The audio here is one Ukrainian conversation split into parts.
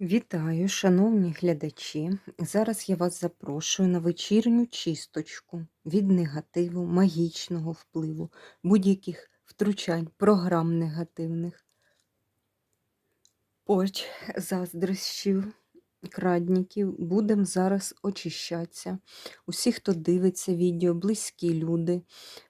Вітаю, шановні глядачі! Зараз я вас запрошую на вечірню чисточку від негативу, магічного впливу, будь-яких втручань, програм негативних, порч, заздрощів, крадників. Будемо зараз очищатися. Усі, хто дивиться відео, близькі люди,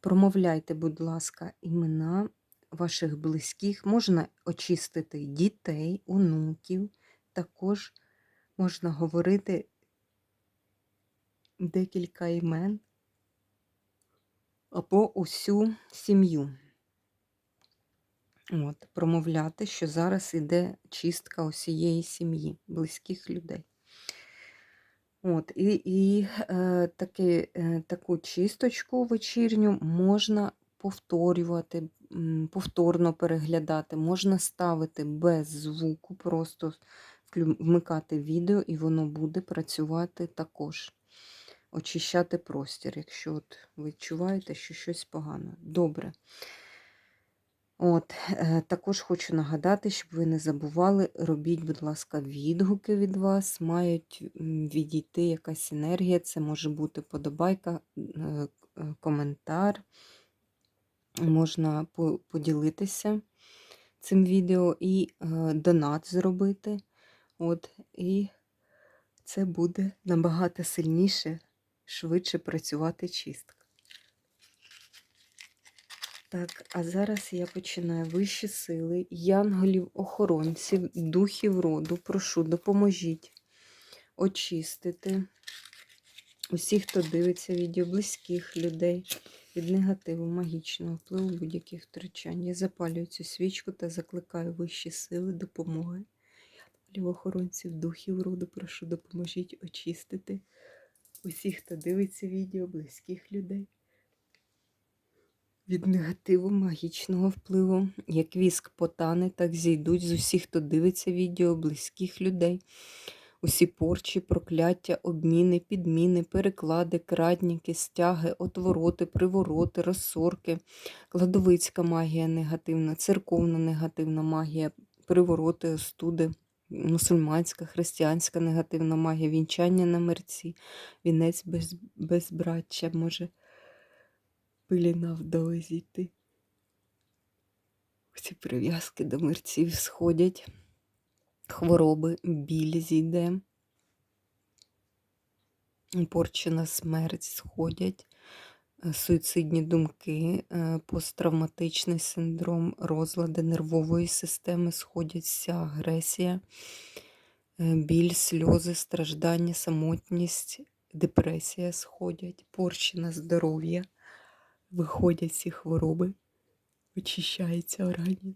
промовляйте, будь ласка, імена ваших близьких. Можна очистити дітей, онуків також можна говорити декілька імен або усю сім'ю. От, Промовляти, що зараз іде чистка усієї сім'ї, близьких людей. От, І і е, таки, е, таку чисточку вечірню можна повторювати, повторно переглядати, можна ставити без звуку, просто вмикати відео, і воно буде працювати також. Очищати простір, якщо от ви відчуваєте, що щось погано. Добре. От, е, Також хочу нагадати, щоб ви не забували, робіть, будь ласка, відгуки від вас, мають відійти якась енергія, це може бути подобайка, е, е, коментар. Можна поділитися цим відео і донат зробити. От, І це буде набагато сильніше, швидше працювати чистка. Так, а зараз я починаю вищі сили, янголів, охоронців, духів роду. Прошу, допоможіть очистити усіх, хто дивиться відео близьких людей від негативу, магічного впливу будь-яких втручань. Я запалюю цю свічку та закликаю вищі сили допомоги охоронців, духів роду, прошу, допоможіть очистити усіх, хто дивиться відео, близьких людей. Від негативу, магічного впливу, як віск потане, так зійдуть з усіх, хто дивиться відео, близьких людей. Усі порчі, прокляття, обміни, підміни, переклади, крадніки, стяги, отвороти, привороти, розсорки, кладовицька магія негативна, церковна негативна магія, привороти, остуди, мусульманська, християнська негативна магія, вінчання на мерці, вінець без, безбраччя може пиліна вдали зійти. Ці прив'язки до мерців сходять, хвороби, біль зійде, порчена смерть сходять, суїцидні думки, е, посттравматичний синдром, розлади нервової системи, сходять вся агресія, е, біль, сльози, страждання, самотність, депресія сходять, порчене здоров'я, виходять ці хвороби, очищається організм.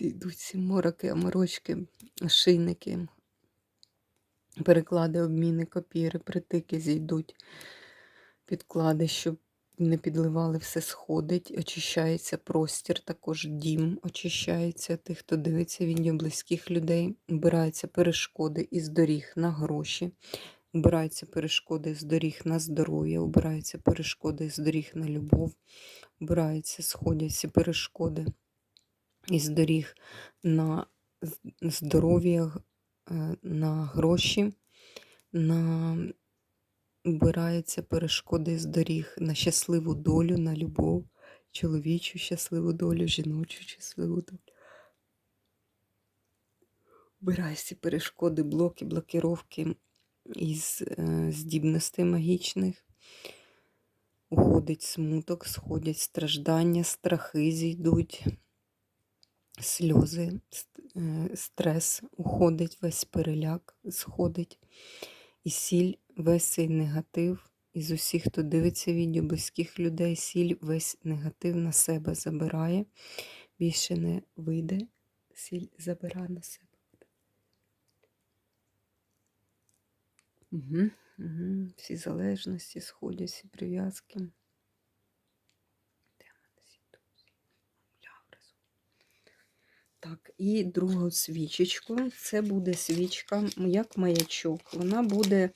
Йдуть ці мороки, аморочки, шийники, переклади, обміни, копіри, притики зійдуть, підклади, щоб не підливали, все сходить, очищається простір, також дім очищається. Тих, хто дивиться відео близьких людей, обираються перешкоди із доріг на гроші, обираються перешкоди з доріг на здоров'я, обираються перешкоди з доріг на любов, обираються, сходяться перешкоди із доріг на здоров'я, на гроші, на убираються перешкоди з доріг, на щасливу долю, на любов, чоловічу щасливу долю, жіночу щасливу долю. Убираються перешкоди, блоки, блокировки із е, здібностей магічних. Уходить смуток, сходять страждання, страхи зійдуть сльози, е, стрес уходить, весь переляк сходить, і сіль, весь цей негатив. Із усіх, хто дивиться відео близьких людей, сіль весь негатив на себе забирає. Більше не вийде, сіль забирає на себе. Угу, угу. Всі залежності сходять, всі прив'язки. Так, і другу свічечку. Це буде свічка, як маячок. Вона буде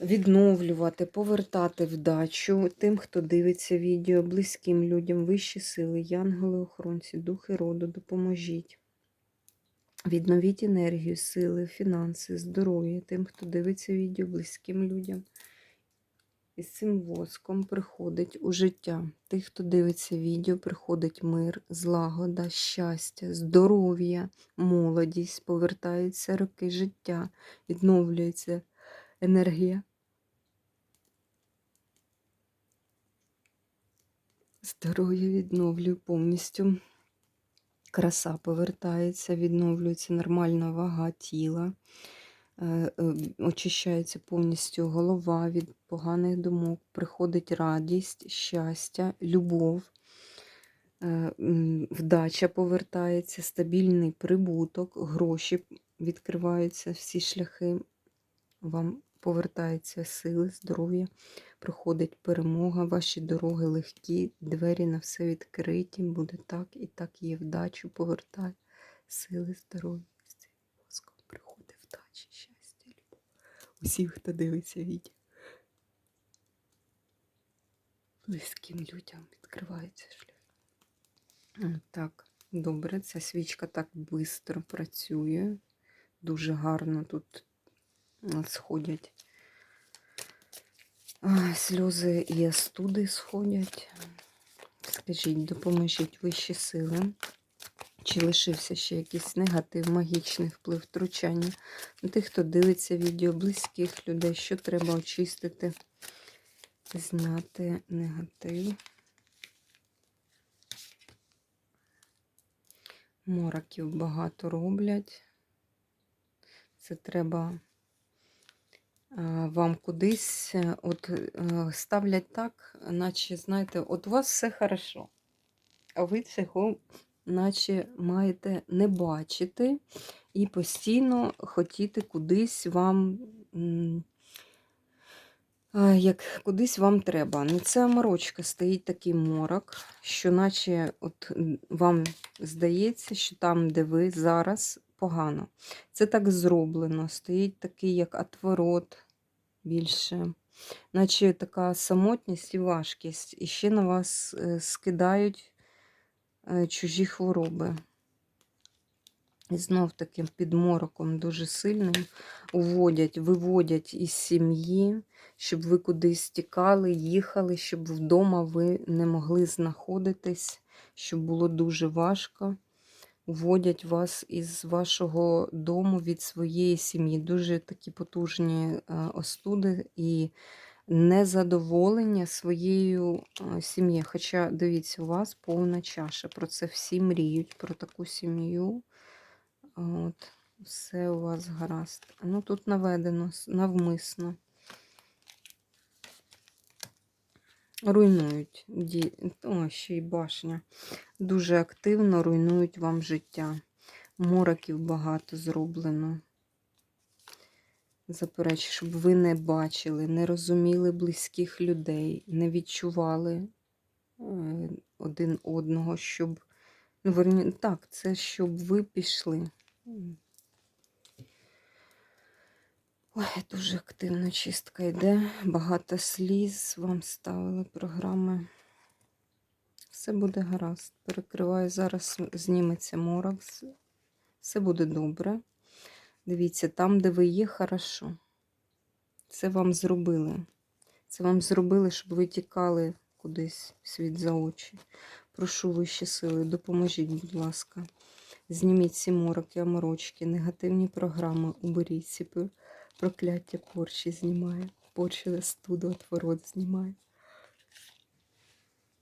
відновлювати, повертати вдачу тим, хто дивиться відео, близьким людям, вищі сили, янголи, охоронці, духи роду, допоможіть. Відновіть енергію, сили, фінанси, здоров'я тим, хто дивиться відео, близьким людям. І з цим воском приходить у життя. Тих, хто дивиться відео, приходить мир, злагода, щастя, здоров'я, молодість, повертаються роки життя, відновлюється енергія. Здоров'я відновлюю повністю. Краса повертається, відновлюється нормальна вага тіла, очищається повністю голова від поганих думок, приходить радість, щастя, любов, е, вдача повертається, стабільний прибуток, гроші відкриваються, всі шляхи. Вам повертаються сили, здоров'я, приходить перемога, ваші дороги легкі, двері на все відкриті, буде так і так є вдачу, повертай сили, здоров'я. Вдача, щастя, любов. Усіх, хто дивиться відео. Близьким людям відкривається шлях. Так, добре, ця свічка так швидко працює. Дуже гарно тут сходять сльози і астуди сходять. Скажіть, допоможіть вищі сили. Чи лишився ще якийсь негатив, магічний вплив, втручання на тих, хто дивиться відео, близьких людей, що треба очистити, зняти негатив. Мораків багато роблять. Це треба вам кудись е, от, е, ставлять так, наче, знаєте, от у вас все хорошо, а ви цього наче маєте не бачити і постійно хотіти кудись вам, як кудись вам треба. Ну, це морочка, стоїть такий морок, що наче от вам здається, що там, де ви зараз, погано. Це так зроблено. Стоїть такий, як отворот більше. Наче така самотність і важкість. І ще на вас е, скидають е, чужі хвороби. І знов таким підмороком дуже сильним уводять, виводять із сім'ї, щоб ви кудись тікали, їхали, щоб вдома ви не могли знаходитись, щоб було дуже важко. Уводять вас із вашого дому від своєї сім'ї. Дуже такі потужні е, остуди і незадоволення своєю сім'єю. Хоча, дивіться, у вас повна чаша. Про це всі мріють, про таку сім'ю. От, все у вас гаразд. Ну, тут наведено навмисно. Руйнують. О, ще й башня. Дуже активно руйнують вам життя. Мороків багато зроблено. Заперечу, щоб ви не бачили, не розуміли близьких людей, не відчували е, один одного, щоб. Ну, верні, так, це щоб ви пішли. Ой, дуже активна чистка йде. Багато сліз вам ставили програми. Все буде гаразд. Перекриваю зараз, зніметься морок. Все буде добре. Дивіться, там, де ви є, хорошо. Це вам зробили. Це вам зробили, щоб ви тікали кудись світ за очі. Прошу вищі сили, допоможіть, будь ласка. Зніміть ці мороки, аморочки, негативні програми, уберіть ці прокляття порчі знімає. Порчі студу, отворот знімає.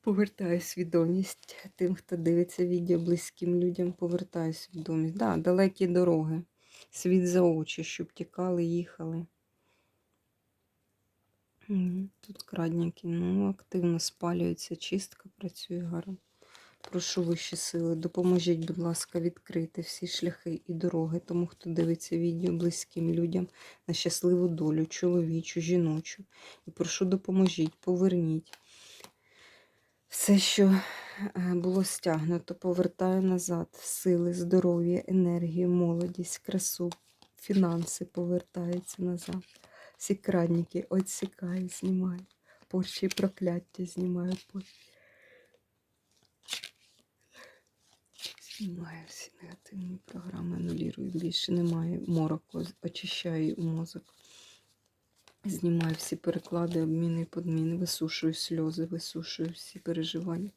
Повертаю свідомість тим, хто дивиться відео близьким людям, повертаю свідомість. Да, далекі дороги. Світ за очі, щоб тікали, їхали. Тут крадніки, ну, активно спалюється, чистка працює гарно. Прошу вищі сили, допоможіть, будь ласка, відкрити всі шляхи і дороги тому, хто дивиться відео близьким людям на щасливу долю, чоловічу, жіночу. І прошу допоможіть, поверніть. Все, що е, було стягнуто, повертаю назад. Сили, здоров'я, енергію, молодість, красу, фінанси повертаються назад. Всі крадники відсікаю, знімаю. Порчі прокляття знімаю. Знімаю всі негативні програми, анулірую. Більше немає мороку, очищаю мозок. Знімаю всі переклади, обміни і подміни, висушую сльози, висушую всі переживання,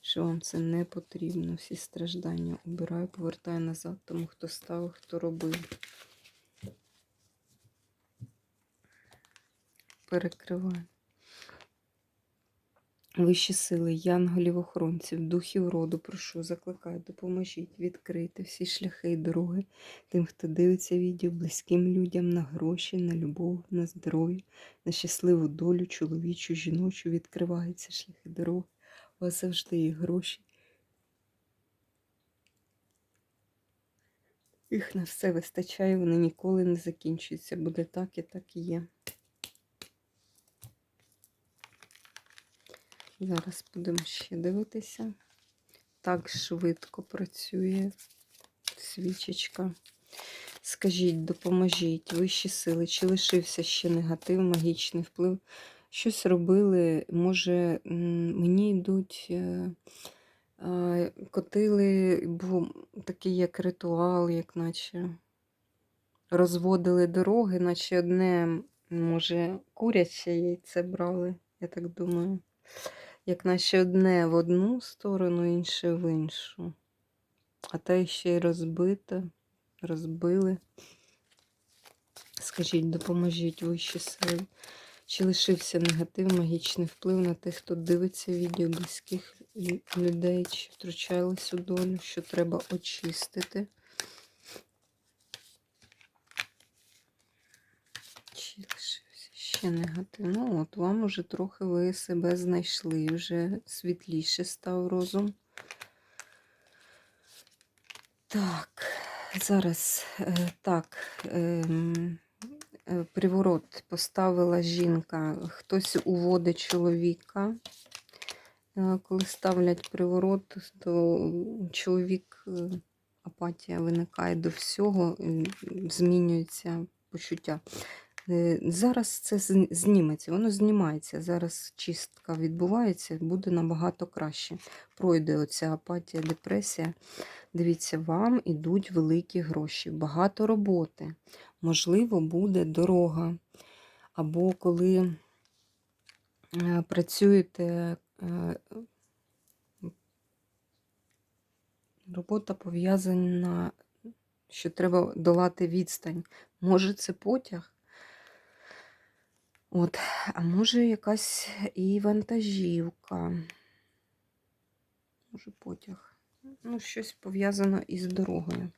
що вам це не потрібно, всі страждання убираю, повертаю назад тому, хто ставив, хто робив. Перекриваю. Вищі сили, янголів, охоронців, духів роду, прошу, закликаю, допоможіть відкрити всі шляхи і дороги тим, хто дивиться відео, близьким людям на гроші, на любов, на здоров'я, на щасливу долю, чоловічу, жіночу, відкриваються шляхи дороги. У вас завжди є гроші. Їх на все вистачає, вони ніколи не закінчуються. Буде так і так і є. Зараз будемо ще дивитися. Так швидко працює свічечка. Скажіть, допоможіть, вищі сили, чи лишився ще негатив, магічний вплив? Щось робили, може, мені йдуть, е, котили, був такий як ритуал, як наче розводили дороги, наче одне, може, куряче яйце брали, я так думаю як наче одне в одну сторону, інше в іншу. А те ще й розбите, розбили. Скажіть, допоможіть вищі сили. Чи лишився негатив, магічний вплив на тих, хто дивиться відео близьких людей, чи втручались у долю, що треба очистити? Чи лишився ще негатив? Ну, от вам уже трохи ви себе знайшли, вже світліше став розум. Так, зараз е, так. ем, е, Приворот поставила жінка, хтось уводить чоловіка. Е, Коли ставлять приворот, то чоловік, апатія виникає до всього, змінюється почуття. Е, Зараз це зніметься, воно знімається. Зараз чистка відбувається, буде набагато краще. Пройде оця апатія, депресія. Дивіться, вам ідуть великі гроші, багато роботи. Можливо, буде дорога. Або коли е, працюєте, е, робота пов'язана, що треба долати відстань. Може, це потяг? От, а може якась і вантажівка. Може потяг. Ну, щось пов'язано із дорогою.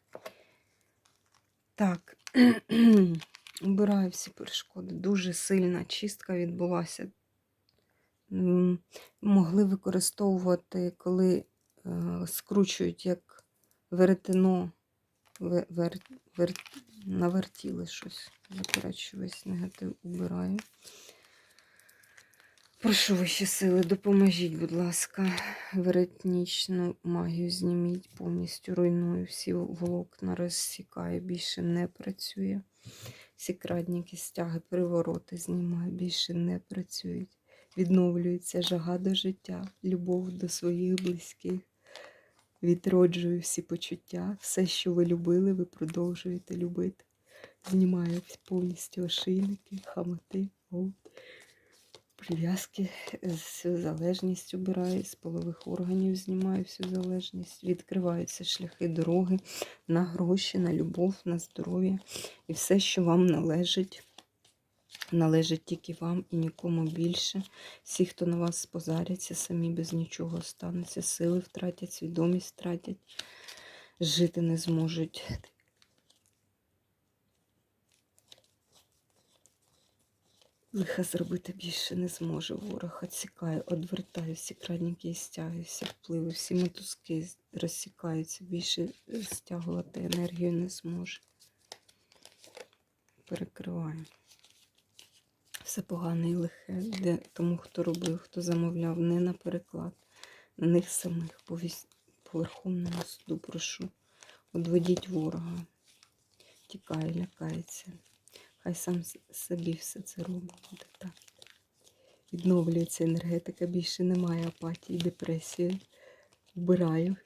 Так, убираю всі перешкоди. Дуже сильна чистка відбулася. Могли використовувати, коли е, скручують як веретено, ве- вер, вер, навертіли щось. Заперечу весь негатив убираю. Прошу ваші сили, допоможіть, будь ласка, веретнічну магію зніміть, повністю руйную, всі волокна розсікаю, більше не працює. Всі крадніки, стяги, привороти знімаю, більше не працюють. Відновлюється жага до життя, любов до своїх близьких. Відроджую всі почуття, все, що ви любили, ви продовжуєте любити. Знімаю повністю ошейники, хамоти, голод, прив'язки, всю залежність убираю, з полових органів знімаю всю залежність, відкриваються шляхи дороги на гроші, на любов, на здоров'я і все, що вам належить. Належить тільки вам і нікому більше. Всі, хто на вас позаряться, самі без нічого остануться, сили втратять, свідомість втратять, жити не зможуть. Лиха зробити більше не зможе. Ворог відсікає, одвертаю всі крадники і стягую, всі впливи, всі мотузки розсікаються, більше стягувати енергію не зможе. Перекриваю. Все погане і лихе, де тому, хто робив, хто замовляв, не на переклад. На них самих по, віс... по Верховному суду прошу. Одведіть ворога. Тікає, лякається. Хай сам собі все це робить. Так. Відновлюється енергетика, більше немає апатії, депресії. Вбираю.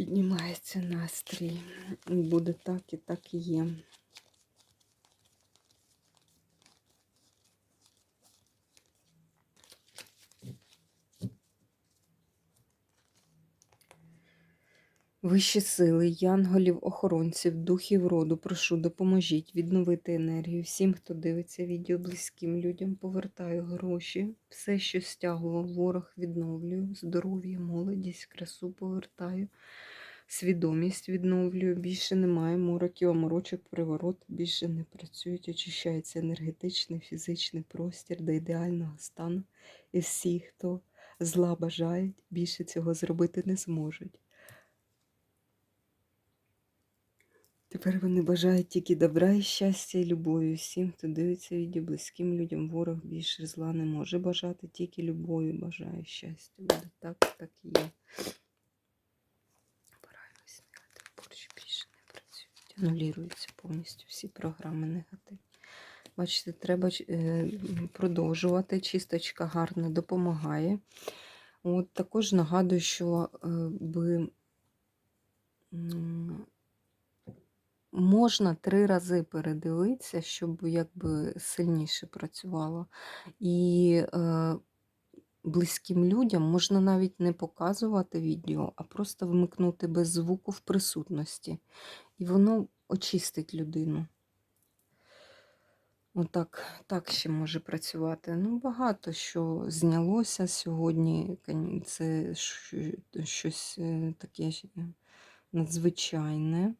Піднімається настрій. Буде так і так і є. Вищі сили, янголів, охоронців, духів роду, прошу, допоможіть відновити енергію всім, хто дивиться відео, близьким людям, повертаю гроші, все, що стягував ворог, відновлюю, здоров'я, молодість, красу повертаю, свідомість відновлюю, більше немає мороків, оморочок, приворот, більше не працюють, очищається енергетичний, фізичний простір до ідеального стану. І всі, хто зла бажають, більше цього зробити не зможуть. Тепер вони бажають тільки добра і щастя і любові. Всім, хто дивиться відео, близьким людям, ворог більше зла не може бажати, тільки любові бажає щастя. Буде так, так і є. Обираю весь негатив, борщ більше не працюють. Анулюються повністю всі програми негатив. Бачите, треба е, продовжувати. Чисточка гарно допомагає. От також нагадую, що е, би можна три рази передивитися, щоб якби сильніше працювало. І е, близьким людям можна навіть не показувати відео, а просто вмикнути без звуку в присутності. І воно очистить людину. Отак, так ще може працювати. Ну, багато що знялося сьогодні. Це щось е, таке е, надзвичайне.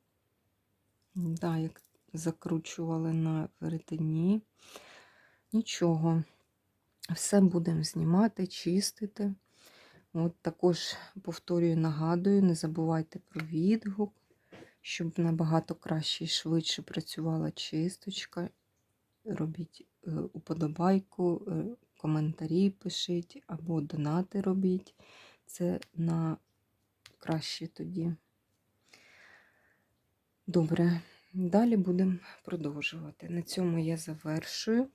Да, як закручували на веретені. Нічого. Все будемо знімати, чистити. От також повторюю, нагадую, не забувайте про відгук, щоб набагато краще і швидше працювала чисточка. Робіть е, уподобайку, е, коментарі пишіть або донати робіть. Це на краще тоді. Добре, далі будемо продовжувати. На цьому я завершую.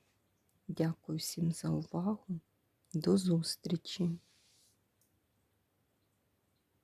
Дякую всім за увагу. До зустрічі!